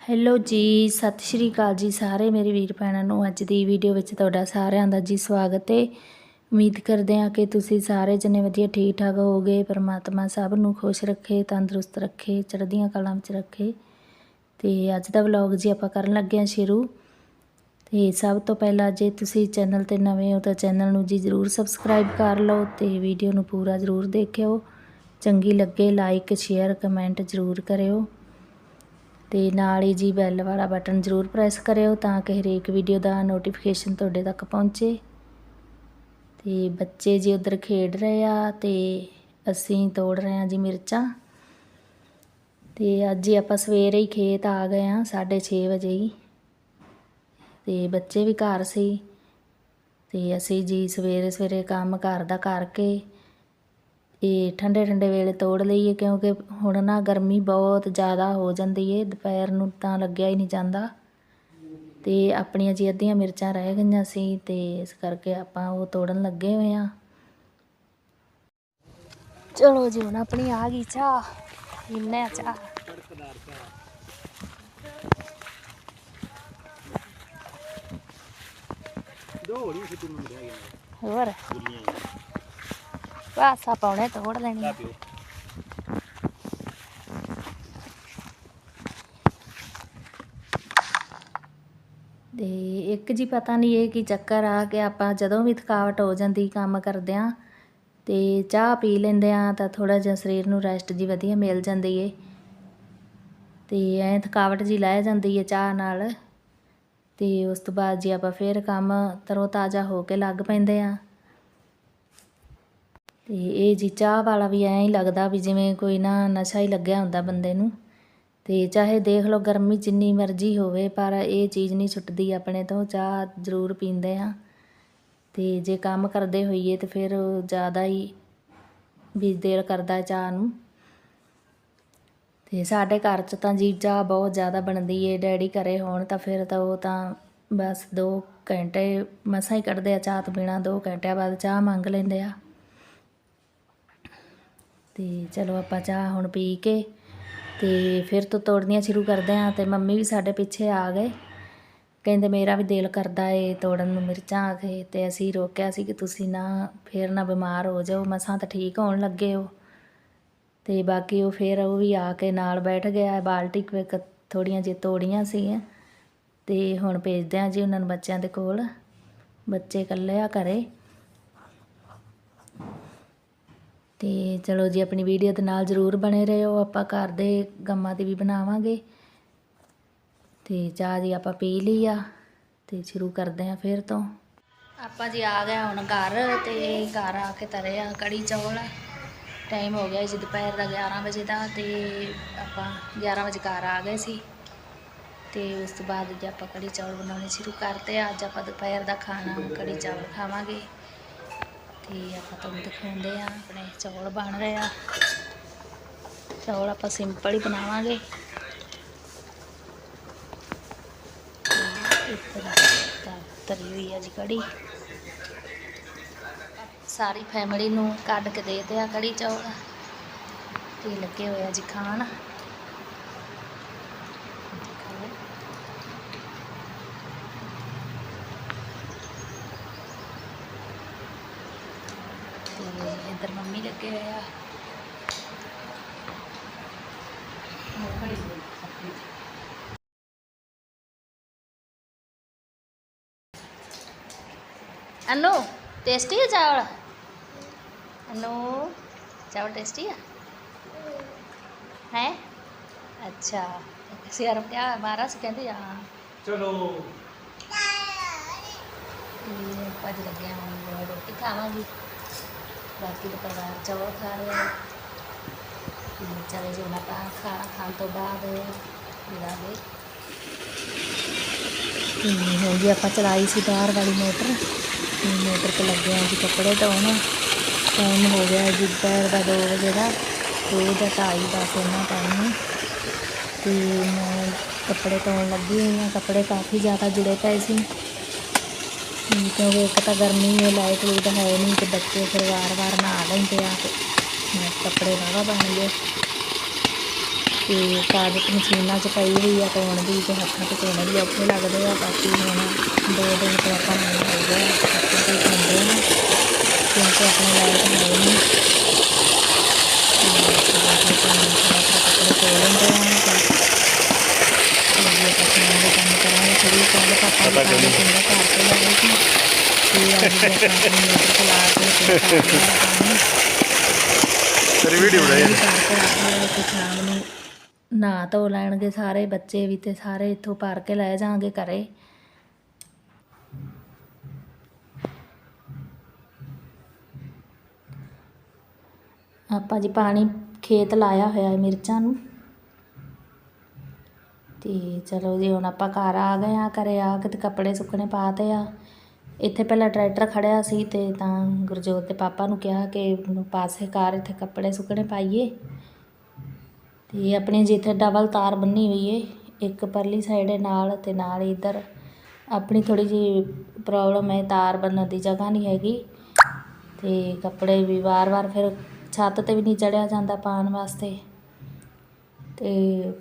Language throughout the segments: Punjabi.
ਹੈਲੋ ਜੀ, ਸਤਿ ਸ਼੍ਰੀ ਅਕਾਲ ਜੀ ਸਾਰੇ ਮੇਰੇ ਵੀਰ ਭੈਣਾਂ ਨੂੰ। ਅੱਜ ਦੀ ਵੀਡੀਓ ਵਿੱਚ ਤੁਹਾਡਾ ਸਾਰਿਆਂ ਦਾ ਜੀ ਸਵਾਗਤ ਹੈ ਉਮੀਦ ਕਰਦੇ ਹਾਂ ਕਿ ਤੁਸੀਂ ਸਾਰੇ ਜਣੇ ਵਧੀਆ ਠੀਕ ਠਾਕ ਹੋਵੋਗੇ। ਪਰਮਾਤਮਾ ਸਭ ਨੂੰ ਖੁਸ਼ ਰੱਖੇ, ਤੰਦਰੁਸਤ ਰੱਖੇ, ਚੜ੍ਹਦੀਆਂ ਕਲਾਂ ਵਿੱਚ ਰੱਖੇ। ਤੇ ਅੱਜ ਦਾ ਵਲੌਗ ਜੀ ਆਪਾਂ ਕਰਨ ਲੱਗੇ ਹਾਂ ਸ਼ੁਰੂ। ਤੇ ਸਭ ਤੋਂ ਪਹਿਲਾਂ ਜੇ ਤੁਸੀਂ ਚੈਨਲ ਤੇ ਨਵੇਂ ਹੋ ਤਾਂ ਚੈਨਲ ਨੂੰ ਜੀ ਜ਼ਰੂਰ ਸਬਸਕ੍ਰਾਈਬ ਕਰ ਲਓ ਤੇ ਵੀਡੀਓ ਨੂੰ ਪੂਰਾ ਜ਼ਰੂਰ ਦੇਖਿਓ। ਚੰਗੀ ਲੱਗੇ ਲਾਈਕ ਸ਼ੇਅਰ ਕਮੈਂਟ ਜ਼ਰੂਰ ਕਰਿਓ। ਅਤੇ ਨਾਲ ਹੀ ਜੀ ਬੈਲ ਵਾਲਾ ਬਟਨ ਜ਼ਰੂਰ ਪ੍ਰੈਸ ਕਰਿਓ ਤਾਂ ਕਿ ਹਰੇਕ ਵੀਡੀਓ ਦਾ ਨੋਟੀਫਿਕੇਸ਼ਨ ਤੁਹਾਡੇ ਤੱਕ ਪਹੁੰਚੇ। ਤੇ ਬੱਚੇ ਜੀ ਉਧਰ ਖੇਡ ਰਹੇ ਆ ਤੇ ਅਸੀਂ ਤੋੜ ਰਹੇ ਆ ਜੀ ਮਿਰਚਾਂ। ਤੇ ਅੱਜ ਹੀ ਆਪਾਂ ਸਵੇਰੇ ਹੀ ਖੇਤ ਆ ਗਏ ਆ 6:30 ਵਜੇ ਹੀ। ਤੇ ਬੱਚੇ ਵੀ ਘਰ ਸੀ। ਤੇ ਅਸੀਂ ਜੀ ਸਵੇਰੇ ਸਵੇਰੇ ਕੰਮ ਘਰ ਦਾ ਕਰਕੇ ਇਹ ਠੰਡੇ ਠੰਡੇ ਵੇਲੇ ਤੋੜ ਲਈਏ ਕਿਉਂਕਿ ਹੁਣ ਨਾ ਗਰਮੀ ਬਹੁਤ ਜ਼ਿਆਦਾ ਹੋ ਜਾਂਦੀ ਏ ਦੁਪਹਿਰ ਨੂੰ ਤਾਂ ਲੱਗਿਆ ਹੀ ਨਹੀਂ ਜਾਂਦਾ। ਤੇ ਆਪਣੀਆਂ ਜੀ ਅੱਧੀਆਂ ਮਿਰਚਾਂ ਰਹਿ ਗਈਆਂ ਸੀ ਤੇ ਇਸ ਕਰਕੇ ਆਪਾਂ ਉਹ ਤੋੜਨ ਲੱਗੇ ਹੋਏ ਆ। ਚਲੋ ਜੀ ਹੁਣ ਆਪਣੀ ਆ ਗਈ ਚਾਹ ਪੀਨੇ ਆ ਚਾਹ। ਹੋਰ ਬਸ ਆਪਾਂ ਹੁਣੇ ਤੋੜ ਲੈਣੀ ਆ। ਤੇ ਇੱਕ ਜੀ ਪਤਾ ਨਹੀਂ ਇਹ ਕੀ ਚੱਕਰ ਆ ਕਿ ਆਪਾਂ ਜਦੋਂ ਵੀ ਥਕਾਵਟ ਹੋ ਜਾਂਦੀ ਕੰਮ ਕਰਦਿਆਂ ਤੇ ਚਾਹ ਪੀ ਲੈਂਦੇ ਆ ਤਾਂ ਥੋੜਾ ਜਿਹਾ ਸਰੀਰ ਨੂੰ ਰੈਸਟ ਜੀ ਵਧੀਆ ਮਿਲ ਜਾਂਦੀ ਏ। ਤੇ ਐ ਥਕਾਵਟ ਜੀ ਲੈ ਜਾਂਦੀ ਏ ਚਾਹ ਨਾਲ। ਤੇ ਉਸ ਤੋਂ ਬਾਅਦ ਜੀ ਆਪਾਂ ਫੇਰ ਕੰਮ ਤਰੋ ਤਾਜ਼ਾ ਹੋ ਕੇ ਲੱਗ ਪੈਂਦੇ ਆ। ਤੇ ਇਹ ਜੀ ਚਾਹ ਵਾਲਾ ਵੀ ਐਂ ਹੀ ਲੱਗਦਾ ਵੀ ਜਿਵੇਂ ਕੋਈ ਨਾ ਨਸ਼ਾ ਹੀ ਲੱਗਿਆ ਹੁੰਦਾ ਬੰਦੇ ਨੂੰ। ਤੇ ਚਾਹੇ ਦੇਖ ਲਓ ਗਰਮੀ ਜਿੰਨੀ ਮਰਜ਼ੀ ਹੋਵੇ, ਪਰ ਇਹ ਚੀਜ਼ ਨਹੀਂ ਛੁੱਟਦੀ ਆਪਣੇ ਤੋਂ, ਚਾਹ ਜ਼ਰੂਰ ਪੀਂਦੇ ਆ ਤੇ ਜੇ ਕੰਮ ਕਰਦੇ ਹੋਈਏ ਤੇ ਫਿਰ ਜ਼ਿਆਦਾ ਹੀ ਵੀ ਦਿਲ ਕਰਦਾ ਚਾਹ ਨੂੰ। ਤੇ ਸਾਡੇ ਘਰ 'ਚ ਤਾਂ ਜੀ ਚਾਹ ਬਹੁਤ ਜ਼ਿਆਦਾ ਬਣਦੀ ਏ, ਡੈਡੀ ਘਰੇ ਹੋਣ ਤਾਂ ਫਿਰ ਤਾਂ ਉਹ ਤਾਂ ਬਸ 2 ਘੰਟੇ ਮਸਾਂ ਹੀ ਕੱਢਦੇ ਆ ਚਾਹ ਤੋਂ ਬਿਨਾ 2 ਘੰਟਿਆਂ ਬਾਅਦ ਚਾਹ ਮੰਗ ਲੈਂਦੇ ਆ। ਅਤੇ ਚਲੋ ਆਪਾਂ ਚਾਹ ਹੁਣ ਪੀ ਕੇ ਅਤੇ ਫਿਰ ਤੋਂ ਤੋੜਨੀਆਂ ਸ਼ੁਰੂ ਕਰਦੇ ਹਾਂ ਅਤੇ ਮੰਮੀ ਵੀ ਸਾਡੇ ਪਿੱਛੇ ਆ ਗਏ। ਕਹਿੰਦੇ ਮੇਰਾ ਵੀ ਦਿਲ ਕਰਦਾ ਏ ਤੋੜਨ ਨੂੰ ਮਿਰਚਾਂ ਆ ਕੇ ਅਤੇ ਅਸੀਂ ਰੋਕਿਆ ਸੀ ਕਿ ਤੁਸੀਂ ਨਾ ਫਿਰ ਨਾ ਬਿਮਾਰ ਹੋ ਜਾਓ, ਮਸਾਂ ਤਾਂ ਠੀਕ ਹੋਣ ਲੱਗੇ ਹੋ। ਅਤੇ ਬਾਕੀ ਉਹ ਫਿਰ ਉਹ ਵੀ ਆ ਕੇ ਨਾਲ ਬੈਠ ਗਿਆ, ਬਾਲਟੀ ਵਿੱਚ ਥੋੜੀਆਂ ਜਿਹੀ ਤੋੜੀਆਂ ਸੀਗੀਆਂ। ਅਤੇ ਹੁਣ ਭੇਜਦੇ ਆ ਜੀ ਉਹਨਾਂ ਨੂੰ ਬੱਚਿਆਂ ਦੇ ਕੋਲ। ਬੱਚੇ ਇਕੱਲੇ ਆ ਘਰੇ। ਅਤੇ ਚਲੋ ਜੀ, ਆਪਣੀ ਵੀਡੀਓ ਦੇ ਨਾਲ ਜ਼ਰੂਰ ਬਣੇ ਰਹੋ। ਆਪਾਂ ਘਰ ਦੇ ਗੰਮਾਂ 'ਤੇ ਵੀ ਬਣਾਵਾਂਗੇ। ਤੇ ਚਾਹ ਜੀ ਆਪਾਂ ਪੀ ਲਈ ਆ ਤੇ ਸ਼ੁਰੂ ਕਰਦੇ ਆ ਫਿਰ ਤੋਂ। ਆਪਾਂ ਜੀ ਆ ਗਏ ਹੁਣ ਘਰ ਤੇ ਘਰ ਆ ਕੇ ਤਰੇ ਆ ਕੜੀ ਚੌਲ। ਟਾਈਮ ਹੋ ਗਿਆ ਜੀ ਦੁਪਹਿਰ ਦਾ 11 ਵਜੇ ਦਾ ਤੇ ਆਪਾਂ 11 ਵਜੇ ਘਰ ਆ ਗਏ ਸੀ। ਤੇ ਉਸ ਤੋਂ ਬਾਅਦ ਜੀ ਆਪਾਂ ਕੜੀ ਚੌਲ ਬਣਾਉਣੇ ਸ਼ੁਰੂ ਕਰਤੇ। ਆ ਅੱਜ ਆਪਾਂ ਦੁਪਹਿਰ ਦਾ ਖਾਣਾ ਕੜੀ ਚਾਵਲ ਖਾਵਾਂਗੇ। ਤੇ ਆਪਾਂ ਤੁਹਾਨੂੰ ਦਿਖਾਉਂਦੇ ਆ, ਆਪਣੇ ਚੌਲ ਬਣ ਰਹੇ ਆ। ਚੌਲ ਆਪਾਂ ਸਿੰਪਲ ਹੀ ਬਣਾਵਾਂਗੇ। ਤੇ ਇੱਕ ਤਰੀ ਹੋਈ ਆ ਜੀ ਕੜੀ। ਸਾਰੀ ਫੈਮਿਲੀ ਨੂੰ ਕੱਢ ਕੇ ਦੇ ਆ ਕੜੀ ਚੌਲ। ਤੇ ਲੱਗੇ ਹੋਏ ਆ ਜੀ ਖਾਣ ਦੇਖੋ। ਇੱਧਰ ਮੰਮੀ ਲੱਗੇ ਹੋਏ ਆ। ਅਨੂ ਟੇਸਟੀ ਹੈ ਚਾਵਲ? ਅਨੂ ਚਾਵਲ ਟੇਸਟੀ ਹੈ ਹੈ? ਅੱਛਾ ਸਿਰ ਕਿਆ ਮਾਰਾ ਸੀ ਕਹਿੰਦੇ ਹਾਂ ਚਲੋ। ਤੇ ਭੱਜ ਲੱਗਿਆ ਹੁਣ ਰੋਟੀ ਖਾਵਾਂਗੀ। ਬਾਕੀ ਦਾ ਪਰਿਵਾਰ ਚੌਲ ਖਾ ਰਿਹਾ ਤੇ ਚਲੇ ਜੀ ਹੁਣ ਆਪਾਂ ਖਾਣਾ ਖਾਣ ਤੋਂ ਬਾਅਦ ਮਿਲਾਂਗੇ ਤੇ ਹੁਣ ਜੀ ਆਪਾਂ ਚਲਾਈ ਸੀ ਬਾਹਰ ਵਾਲੀ ਮੋਟਰ ਤੇ ਮੋਟਰ ਤੇ ਲੱਗੇ ਆ ਜੀ ਕੱਪੜੇ ਧੋਣ ਟਾਈਮ ਹੋ ਗਿਆ ਜੀ ਦੁਪਹਿਰ ਦਾ 2 ਵਜੇ ਦਾ ਦੋ ਜਾਂ ਢਾਈ ਦਾ ਸੋਨਾ ਟਾਈਮ ਤੇ ਮੈਂ ਕੱਪੜੇ ਧੋਣ ਲੱਗੀ ਹੋਈ ਹਾਂ ਕੱਪੜੇ ਕਾਫੀ ਜ਼ਿਆਦਾ ਜੁੜੇ ਪਏ ਸੀ ਹਮ, ਕਿਉਂਕਿ ਇੱਕ ਤਾਂ ਗਰਮੀ ਹੈ ਲਾਈਟ ਲੂਟ ਹੈ ਨਹੀਂ ਤੇ ਬੱਚੇ ਫਿਰ ਵਾਰ ਵਾਰ ਨਹਾ ਲੈਂਦੇ ਆ ਤੇ ਕੱਪੜੇ ਵਾਹਵਾ ਬਣ ਗਏ ਤੇ ਕਾਗਜ਼ ਮਸ਼ੀਨਾਂ 'ਚ ਪਈ ਹੋਈ ਆ ਧੋਣ ਦੀ ਤੇ ਹੱਥਾਂ 'ਤੇ ਧੋਣੇ ਵੀ ਔਖੇ ਲੱਗਦੇ ਆ, ਬਾਕੀ ਹੁਣ ਦੋ ਦਿਨ ਤੋਂ ਆਪਾਂ ਨੂੰ। ਹੋ ਕਿਉਂਕਿ ਆਪਣੇ ਲਾਇਕ ਨਹੀਂ ਤੇ ਥੋੜ੍ਹਾ ਥੋੜ੍ਹਾ ਕੱਪੜੇ ਧੋ ਲੈਂਦੇ ਆ ਤੇ ਤੇ ਜੇ ਆਪਾਂ ਖਾਣ ਦੇ ਕੰਮ ਕਰਾਂਗੇ ਫਿਰ ਵੀ ਕੱਲ੍ਹ ਪਾਪਾ ਜੀ ਕੰਮ ਚੰਗਾ ਘਰ ਤੋਂ ਲਾਏ ਸੀ ਤੇ ਅੱਜ ਜੇ ਆਪਾਂ ਆਪਣੀ ਮੋਟਰ ਚਲਾ ਕੇ ਤੇ ਕਰ ਲਿਆ ਕੰਮ ਤੇਰੀ ਵੀਡੀਓ ਬਣਾਈ ਵੀ ਕਰਕੇ ਰੱਖ ਲਿਆ ਤੇ ਸ਼ਾਮ ਨੂੰ ਨਹਾ ਧੋ ਲੈਣਗੇ ਸਾਰੇ ਬੱਚੇ ਵੀ ਤੇ ਸਾਰੇ ਇੱਥੋਂ ਭਰ ਕੇ ਲੈ ਜਾਾਂਗੇ ਘਰੇ। ਆਪਾਂ ਜੀ ਪਾਣੀ ਖੇਤ ਲਾਇਆ ਹੋਇਆ ਹੈ ਮਿਰਚਾਂ ਨੂੰ। ਤੇ ਚਲੋ ਜੀ, ਹੁਣ ਆਪਾਂ ਘਰ ਆ ਗਏ ਆ ਘਰੇ ਆ ਕੇ ਤੇ ਕੱਪੜੇ ਸੁੱਕਣੇ ਪਾਤੇ ਆ। ਇੱਥੇ ਪਹਿਲਾਂ ਟਰੈਕਟਰ ਖੜਿਆ ਸੀ ਤੇ ਤਾਂ ਗੁਰਜੋਤ ਦੇ ਪਾਪਾ ਨੂੰ ਕਿਹਾ ਕਿ ਮੈਨੂੰ ਪਾਸੇ ਕਰ ਇੱਥੇ ਕੱਪੜੇ ਸੁੱਕਣੇ ਪਾਈਏ। ਤੇ ਆਪਣੀ ਜਿੱਥੇ ਡਬਲ ਤਾਰ ਬੰਨੀ ਹੋਈ ਏ, ਇੱਕ ਪਰਲੀ ਸਾਈਡ ਨਾਲ ਤੇ ਨਾਲ ਇੱਧਰ ਆਪਣੀ ਥੋੜੀ ਜਿਹੀ ਪ੍ਰੋਬਲਮ ਹੈ ਤਾਰ ਬੰਨਣ ਦੀ ਜਗ੍ਹਾ ਨਹੀਂ ਹੈਗੀ। ਤੇ ਕੱਪੜੇ ਵੀ ਵਾਰ-ਵਾਰ ਫਿਰ ਛੱਤ ਤੇ ਵੀ ਨਹੀਂ ਚੜਿਆ ਜਾਂਦਾ ਪਾਉਣ ਵਾਸਤੇ। ਤੇ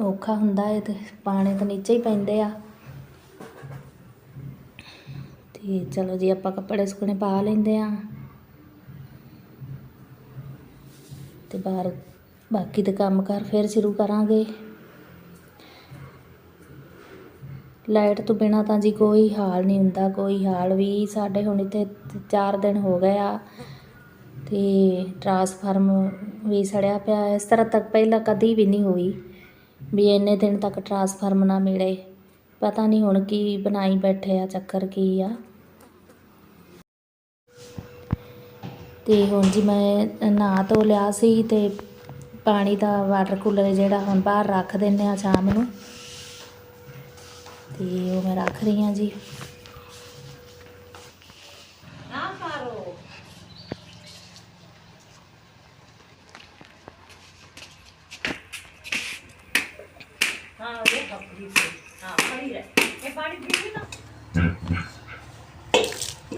ਔਖਾ ਹੁੰਦਾ ਹੈ ਤੇ ਪਾਣੇ ਤਾਂ ਨੀਚੇ ਹੀ ਪੈਂਦੇ ਆ। ਤੇ ਚਲੋ ਜੀ, ਆਪਾਂ ਕੱਪੜੇ ਸੁੱਕਣੇ ਪਾ ਲੈਂਦੇ ਆ। ਤੇ ਬਾਹਰ ਬਾਕੀ ਦੇ ਕੰਮ ਕਰ ਫਿਰ ਸ਼ੁਰੂ ਕਰਾਂਗੇ। ਲਾਈਟ ਤੋਂ ਬਿਨਾ ਤਾਂ ਜੀ ਕੋਈ ਹਾਲ ਨਹੀਂ ਹੁੰਦਾ, ਕੋਈ ਹਾਲ ਵੀ ਸਾਡੇ ਹੁਣ ਇੱਥੇ 4 ਦਿਨ ਹੋ ਗਏ ਆ। ਤੇ ਟਰਾਂਸਫਾਰਮ ਵੀ ਸੜਿਆ ਪਿਆ, ਇਸ ਤਰ੍ਹਾਂ ਤੱਕ ਪਹਿਲਾਂ ਕਦੀ ਵੀ ਨਹੀਂ ਹੋਈ। ਵੀ ਇੰਨੇ ਦਿਨ ਤੱਕ ਟਰਾਂਸਫਾਰਮ ਨਾ ਮਿਲੇ। ਪਤਾ ਨਹੀਂ ਹੁਣ ਕੀ ਬਣਾਈ ਬੈਠੇ ਆ, ਚੱਕਰ ਕੀ ਆ। ਤੇ ਹੁਣ ਜੀ ਮੈਂ ਨਹਾ ਧੋ ਲਿਆ ਸੀ ਤੇ ਪਾਣੀ ਦਾ ਵਾਟਰ ਕੂਲਰ ਜਿਹੜਾ ਹੁਣ ਬਾਹਰ ਰੱਖ ਦਿੰਦੇ ਆ ਸ਼ਾਮ ਨੂੰ। ਤੇ ਉਹ ਮੈਂ ਰੱਖ ਰਹੀ ਹਾਂ ਜੀ।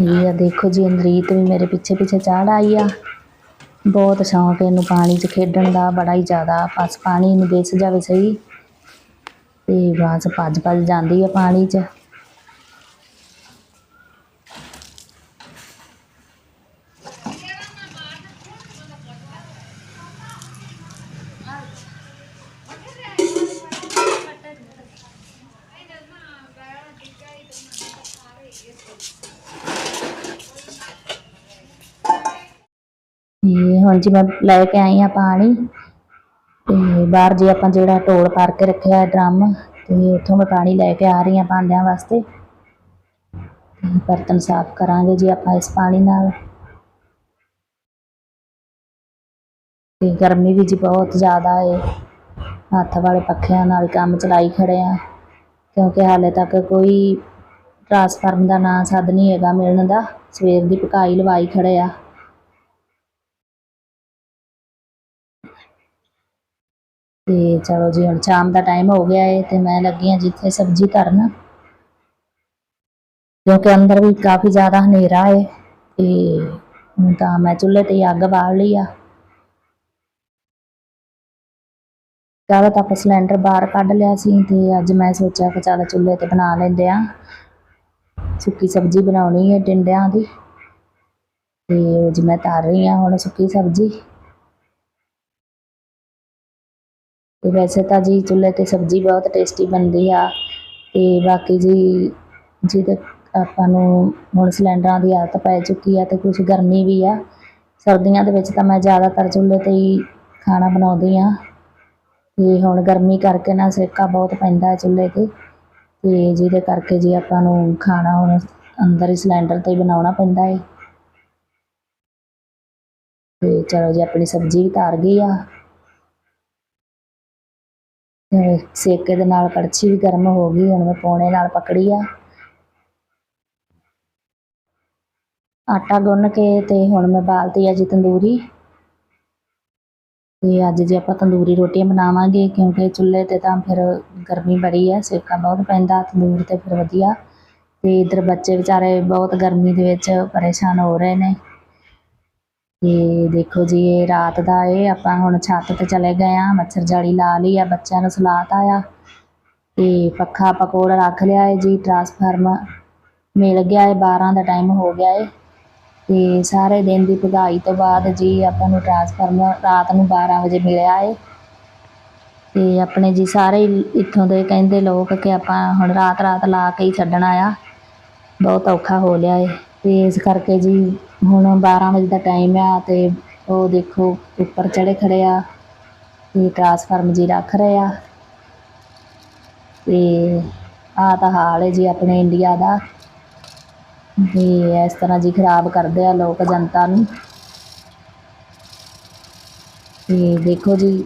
ਇਹ ਆ ਦੇਖੋ ਜੀ ਅੰਦਰੀਤ ਵੀ ਮੇਰੇ ਪਿੱਛੇ ਪਿੱਛੇ ਚੜ ਆਈ ਆ। ਬਹੁਤ ਸ਼ੌਂਕ ਇਹਨੂੰ ਪਾਣੀ 'ਚ ਖੇਡਣ ਦਾ, ਬੜਾ ਹੀ ਜ਼ਿਆਦਾ। ਬਸ ਪਾਣੀ ਨੂੰ ਦਿਸ ਜਾਵੇ ਸਹੀ। ਤੇ ਬਸ ਭੱਜ ਭੱਜ ਜਾਂਦੀ ਆ ਪਾਣੀ 'ਚ। ਤੇ ਹੁਣ ਜੀ ਮੈਂ ਲੈ ਕੇ ਆਈ ਆ ਪਾਣੀ ਤੇ ਬਾਹਰ ਜੀ ਆਪਾਂ ਜਿਹੜਾ ਢੋਲ ਭਰ ਕੇ ਰੱਖਿਆ ਹੈ ਡਰਮ ਤੇ ਉੱਥੋਂ ਮੈਂ ਪਾਣੀ ਲੈ ਕੇ ਆ ਰਹੀ ਆ ਭਾਂਡਿਆਂ ਵਾਸਤੇ ਬਰਤਨ ਸਾਫ਼ ਕਰਾਂਗੇ ਜੀ ਆਪਾਂ ਇਸ ਪਾਣੀ ਨਾਲ। ਤੇ ਗਰਮੀ ਵੀ ਜੀ ਬਹੁਤ ਜ਼ਿਆਦਾ ਹੈ ਹੱਥ ਵਾਲੇ ਪੱਖਿਆਂ ਨਾਲ ਕੰਮ ਚਲਾਈ ਖੜੇ ਆ। ਕਿਉਂਕਿ ਹਾਲੇ ਤੱਕ ਕੋਈ ਟਰਾਂਸਫਾਰਮ ਦਾ ਨਾਂ ਸੱਦ ਨਹੀਂ ਹੈਗਾ ਮਿਲਣ ਦਾ। ਸਵੇਰ ਦੀ ਪਕਾਈ ਲਵਾਈ ਖੜੇ ਆ। ਤੇ ਚਲੋ ਜੀ, ਹੁਣ ਸ਼ਾਮ ਦਾ ਟਾਈਮ ਹੋ ਗਿਆ ਹੈ ਤੇ ਮੈਂ ਲੱਗੀ ਹਾਂ ਜਿੱਥੇ ਸਬਜ਼ੀ ਧਰਨ। ਕਿਉਂਕਿ ਅੰਦਰ ਵੀ ਕਾਫੀ ਜ਼ਿਆਦਾ ਹਨੇਰਾ ਹੈ ਤੇ ਹੁਣ ਤਾਂ ਮੈਂ ਚੁੱਲ੍ਹੇ ਤੇ ਅੱਗ ਬਾਲ ਲਈ ਆ। ਕੱਲ੍ਹ ਤਾਂ ਆਪਾਂ ਸਿਲੰਡਰ ਬਾਹਰ ਕੱਢ ਲਿਆ ਸੀ ਤੇ ਅੱਜ ਮੈਂ ਸੋਚਿਆ ਕਿ ਚੱਲ ਚੁੱਲ੍ਹੇ ਤੇ ਬਣਾ ਲੈਂਦੇ ਆ। ਸੁੱਕੀ ਸਬਜ਼ੀ ਬਣਾਉਣੀ ਹੈ ਟਿੰਡਿਆਂ ਦੀ। ਤੇ ਉਹ ਜੀ ਮੈਂ ਧਰ ਰਹੀ ਹਾਂ ਹੁਣ ਸੁੱਕੀ ਸਬਜ਼ੀ। ਤੇ ਵੈਸੇ ਤਾਂ ਜੀ ਚੁੱਲ੍ਹੇ ਤੇ ਸਬਜ਼ੀ ਬਹੁਤ ਟੇਸਟੀ ਬਣਦੀ ਆ। ਤੇ ਬਾਕੀ ਜੀ ਜਿਹਦੇ ਆਪਾਂ ਨੂੰ ਹੁਣ ਸਿਲੰਡਰਾਂ ਦੀ ਆਦਤ ਪੈ ਚੁੱਕੀ ਆ ਤੇ ਕੁਝ ਗਰਮੀ ਵੀ ਆ, ਸਰਦੀਆਂ ਦੇ ਵਿੱਚ ਤਾਂ ਮੈਂ ਜ਼ਿਆਦਾਤਰ ਚੁੱਲ੍ਹੇ ਤੇ ਹੀ ਖਾਣਾ ਬਣਾਉਂਦੀ ਆ ਤੇ ਹੁਣ ਗਰਮੀ ਕਰਕੇ ਨਾ ਸੇਕਾ ਬਹੁਤ ਪੈਂਦਾ ਚੁੱਲ੍ਹੇ ਤੇ। ਤੇ ਜਿਹਦੇ ਕਰਕੇ ਜੀ ਆਪਾਂ ਨੂੰ ਖਾਣਾ ਹੁਣ ਅੰਦਰ ਹੀ ਸਿਲੰਡਰ ਤੇ ਬਣਾਉਣਾ ਪੈਂਦਾ ਹੈ ਤੇ ਚਲੋ ਜੀ, ਆਪਣੀ ਸਬਜ਼ੀ ਵੀ ਧਰ ਗਈ ਆ। ਤੇ ਸੇਕੇ ਦੇ ਨਾਲ ਕੜਛੀ ਵੀ ਗਰਮ ਹੋ ਗਈ, ਹੁਣ ਮੈਂ ਪੌਣੇ ਨਾਲ ਪਕੜੀ ਆ। ਆਟਾ ਗੁੰਨ ਕੇ ਤੇ ਹੁਣ ਮੈਂ ਬਾਲਤੀ ਆ ਜੀ ਤੰਦੂਰੀ। ਅਤੇ ਅੱਜ ਜੇ ਆਪਾਂ ਤੰਦੂਰੀ ਰੋਟੀਆਂ ਬਣਾਵਾਂਗੇ, ਕਿਉਂਕਿ ਚੁੱਲ੍ਹੇ ਤੇ ਤਾਂ ਫਿਰ ਗਰਮੀ ਬੜੀ ਹੈ ਸੇਕਾ ਬਹੁਤ ਪੈਂਦਾ, ਤੰਦੂਰ ਤੇ ਫਿਰ ਵਧੀਆ। ਅਤੇ ਇੱਧਰ ਬੱਚੇ ਵਿਚਾਰੇ ਬਹੁਤ ਗਰਮੀ ਦੇ ਵਿੱਚ ਪਰੇਸ਼ਾਨ ਹੋ ਰਹੇ ਨੇ। ਅਤੇ ਦੇਖੋ ਜੀ, ਇਹ ਰਾਤ ਦਾ ਇਹ, ਆਪਾਂ ਹੁਣ ਛੱਤ ਤੇ ਚਲੇ ਗਏ ਹਾਂ, ਮੱਛਰ ਜਾਲੀ ਲਾ ਲਈ ਆ, ਬੱਚਿਆਂ ਨੂੰ ਸੁਲਾਤਾ ਆ। ਅਤੇ ਪੱਖਾ ਪਕੌੜਾ ਰੱਖ ਲਿਆ ਹੈ ਜੀ ਟਰਾਂਸਫਾਰਮ ਮਿਲ ਗਿਆ ਹੈ 12 ਦਾ ਟਾਈਮ ਹੋ ਗਿਆ ਹੈ ਅਤੇ ਸਾਰੇ ਦਿਨ ਦੀ ਭਗਾਈ ਤੋਂ ਬਾਅਦ ਜੀ ਆਪਾਂ ਨੂੰ ਟਰਾਂਸਫਾਰਮਰ ਰਾਤ ਨੂੰ 12 ਵਜੇ ਮਿਲਿਆ ਏ। ਅਤੇ ਆਪਣੇ ਜੀ ਸਾਰੇ ਇੱਥੋਂ ਦੇ ਕਹਿੰਦੇ ਲੋਕ ਕਿ ਆਪਾਂ ਹੁਣ ਰਾਤ ਰਾਤ ਲਾ ਕੇ ਹੀ ਛੱਡਣਾ ਆ। ਬਹੁਤ ਔਖਾ ਹੋ ਲਿਆ ਏ। ਅਤੇ ਇਸ ਕਰਕੇ ਜੀ ਹੁਣ 12 ਵਜੇ ਦਾ ਟਾਈਮ ਆ ਅਤੇ ਉਹ ਦੇਖੋ ਉੱਪਰ ਚੜ੍ਹੇ ਖੜੇ ਆ ਅਤੇ ਟਰਾਂਸਫਾਰਮ ਜੀ ਰੱਖ ਰਹੇ ਆ। ਅਤੇ ਆ ਤਾਂ ਹਾਲ ਹੈ ਜੀ ਆਪਣੇ ਇੰਡੀਆ ਦਾ। ਤੇ ਇਸ ਤਰ੍ਹਾਂ ਜੀ ਖਰਾਬ ਕਰਦੇ ਆ ਲੋਕ ਜਨਤਾ ਨੂੰ। ਤੇ ਦੇਖੋ ਜੀ,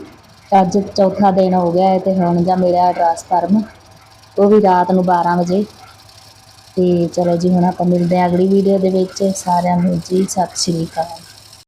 ਅੱਜ ਚੌਥਾ ਦਿਨ ਹੋ ਗਿਆ ਹੈ ਤੇ ਹੁਣ ਜਾਂ ਮੇਰਾ ਟਰਾਂਸਫਾਰਮ ਉਹ ਵੀ ਰਾਤ ਨੂੰ 12 ਵਜੇ। ਤੇ ਚਲੋ ਜੀ ਹੁਣ ਆਪਾਂ ਮਿਲਦੇ ਹਾਂ ਅਗਲੀ ਵੀਡੀਓ ਦੇ ਵਿੱਚ। ਸਾਰਿਆਂ ਨੂੰ ਜੀ ਸਤਿ ਸ਼੍ਰੀ ਅਕਾਲ।